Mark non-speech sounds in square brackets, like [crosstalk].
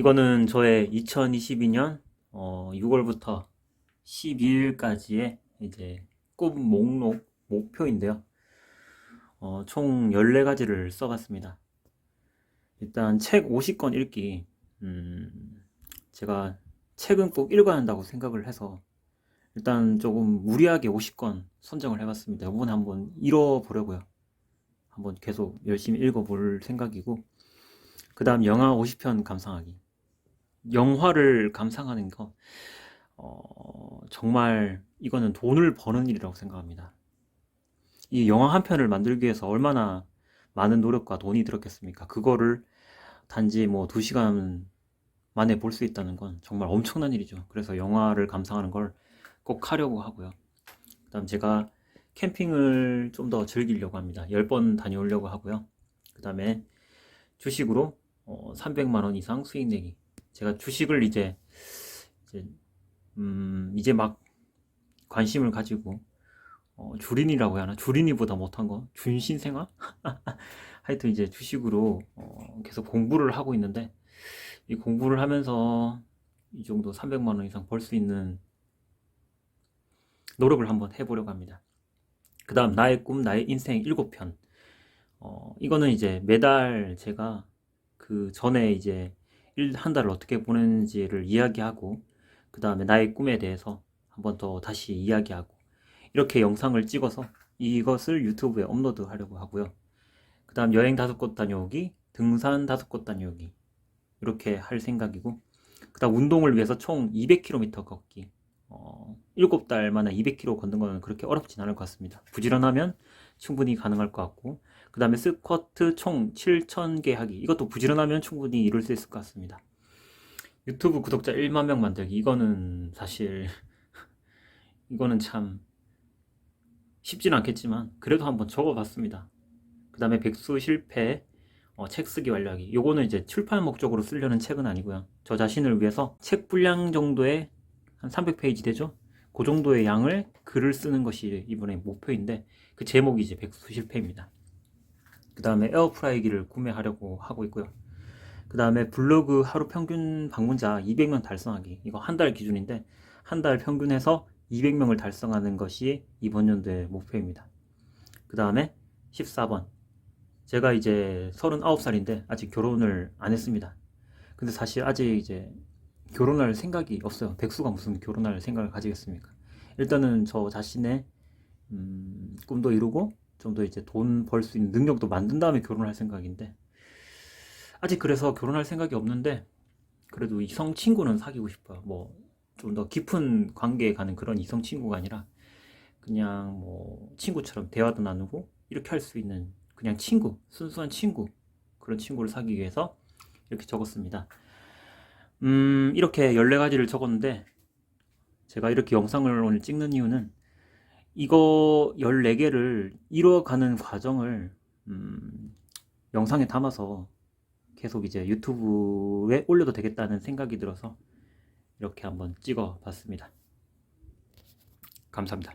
이거는 저의 2022년 어, 6월부터 12일까지의 이제 꿈 목록 목표인데요. 어, 총 14가지를 써봤습니다. 일단 책 50권 읽기. 음, 제가 책은 꼭 읽어야 한다고 생각을 해서 일단 조금 무리하게 50권 선정을 해봤습니다. 이번에 한번 읽어보려고요. 한번 계속 열심히 읽어볼 생각이고 그 다음 영화 50편 감상하기. 영화를 감상하는 거, 어, 정말 이거는 돈을 버는 일이라고 생각합니다. 이 영화 한 편을 만들기 위해서 얼마나 많은 노력과 돈이 들었겠습니까? 그거를 단지 뭐 두 시간 만에 볼 수 있다는 건 정말 엄청난 일이죠. 그래서 영화를 감상하는 걸 꼭 하려고 하고요. 그다음 제가 캠핑을 좀 더 즐기려고 합니다. 10번 다녀오려고 하고요. 그다음에 주식으로 어, 300만 원 이상 수익 내기. 제가 주식을 이제 이제 음, 이제 막 관심을 가지고 어, 주린이라고 해야 하나? 주린이보다 못한 거? 준신생아? [laughs] 하여튼 이제 주식으로 어, 계속 공부를 하고 있는데 이 공부를 하면서 이 정도 300만 원 이상 벌 수 있는 노력을 한번 해보려고 합니다. 그 다음 나의 꿈, 나의 인생 7편. 어, 이거는 이제 매달 제가 그 전에 이제 일, 한 달을 어떻게 보내는지를 이야기하고 그 다음에 나의 꿈에 대해서 한번 더 다시 이야기하고 이렇게 영상을 찍어서 이것을 유튜브에 업로드 하려고 하고요. 그 다음 여행 다섯 곳 다녀오기, 등산 다섯 곳 다녀오기 이렇게 할 생각이고 그 다음 운동을 위해서 총 200km 걷기 어, 7달 만에 200km 걷는 거는 그렇게 어렵진 않을 것 같습니다. 부지런하면 충분히 가능할 것 같고 그 다음에 스쿼트 총 7,000개 하기 이것도 부지런하면 충분히 이룰 수 있을 것 같습니다. 유튜브 구독자 1만 명 만들기 이거는 사실 [laughs] 이거는 참 쉽진 않겠지만 그래도 한번 적어봤습니다. 그 다음에 백수 실패 어, 책 쓰기 완료하기 요거는 이제 출판 목적으로 쓰려는 책은 아니고요. 저 자신을 위해서 책 분량 정도의 한 300페이지 되죠? 그 정도의 양을 글을 쓰는 것이 이번에 목표인데 그 제목이 이제 백수 실패입니다. 그 다음에 에어프라이기를 구매하려고 하고 있고요. 그 다음에 블로그 하루 평균 방문자 200명 달성하기. 이거 한 달 기준인데, 한 달 평균해서 200명을 달성하는 것이 이번 연도의 목표입니다. 그 다음에 14번. 제가 이제 39살인데, 아직 결혼을 안 했습니다. 근데 사실 아직 이제 결혼할 생각이 없어요. 백수가 무슨 결혼할 생각을 가지겠습니까? 일단은 저 자신의 음, 꿈도 이루고 좀 더 이제 돈 벌 수 있는 능력도 만든 다음에 결혼할 생각인데 아직 그래서 결혼할 생각이 없는데 그래도 이성 친구는 사귀고 싶어요. 뭐 좀 더 깊은 관계에 가는 그런 이성 친구가 아니라 그냥 뭐 친구처럼 대화도 나누고 이렇게 할 수 있는 그냥 친구, 순수한 친구 그런 친구를 사귀기 위해서 이렇게 적었습니다. 음, 이렇게 14가지를 적었는데 제가 이렇게 영상을 오늘 찍는 이유는 이거 14개를 이뤄가는 과정을 음, 영상에 담아서 계속 이제 유튜브에 올려도 되겠다는 생각이 들어서 이렇게 한번 찍어 봤습니다. 감사합니다.